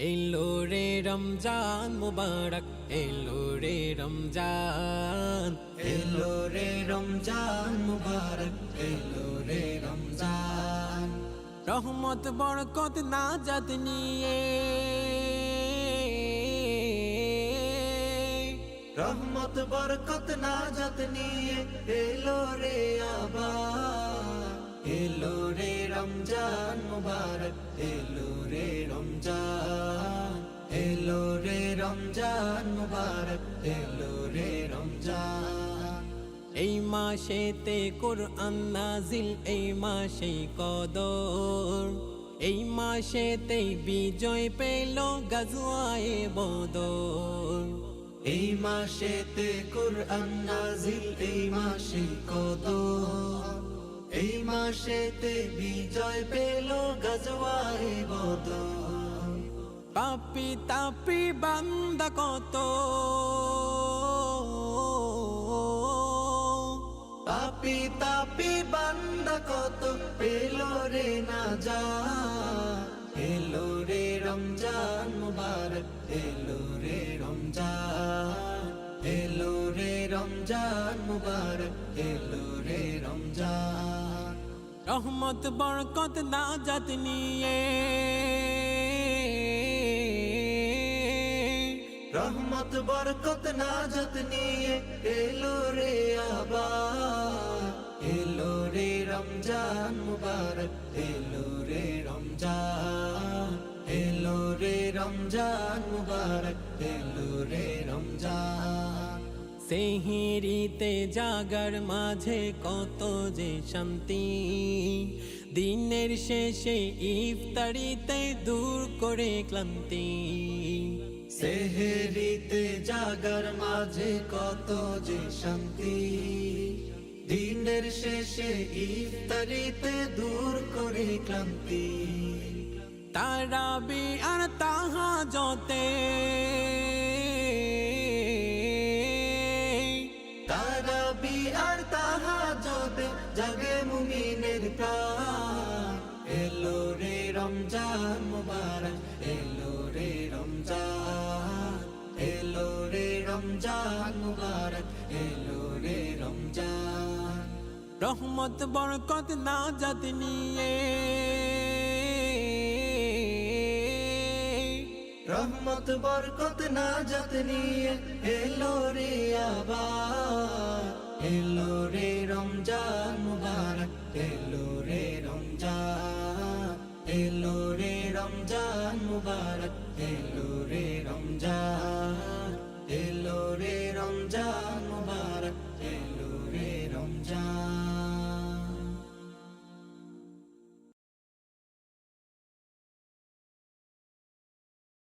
এলো রে রমজান মুবারক এলো রে রমজান। এলো রে রমজান মুবারক এলো রে রমজান। রহমত বরকত না জাত নিয়ে। রহমত বরকত না যত নিয়ে। এলো রে রমজান মুবারক এলো রে রমজান এলো রে রমজান মুবারক এলো রে রমজান। এই মাসেতে কোরআন নাজিল এই মাসেই কদর। এই মাসেতে বিজয় পেল গাজুয়ায়ে বদর। এই মাসেতে কুরআন নাজিল এই মাসে কদর। এই মাসেতে বিজয় পেল গজওয়াই বদর পাপি তাপি বান্দা কত? পাপি তাপি বান্দা কত? পেল রে না যা। এলো রে রমজান মুবারক। এলো রে রমজান। এলো রে রমজান মুবারক। এলো রহমত, বরকত না জাত নিয়ে। রহমত, বরকত, নাজত নিয়ে এলো রে আবার, এলো রে রমজান মুবারক, এলো রে রমজান, এলো রে রমজান মুবারক, এলো রে সেহিরিতে জাগার মাঝে কত যে শান্তি। দিনের শেষে ইফতারিতে দূর করে ক্লান্তি। সেহেরিতে জাগার মাঝে কত যে শান্তি। দিনের শেষে ইফতারিতে দূর করে ক্লান্তি। তারাবি আর তাহা যতে এলো রে রমজান মুবারক, এলো রে রমজান, এলো রে রমজান মুবারক, এলো রে রমজান। রহমত, বরকত না জাত নিয়ে। রহমত, বরকত না যত নিয়ে এলো রে আবার, এলো রে রমজান মুবারক, এলো এলো রে রমজান মুবারক এলো রে রমজান।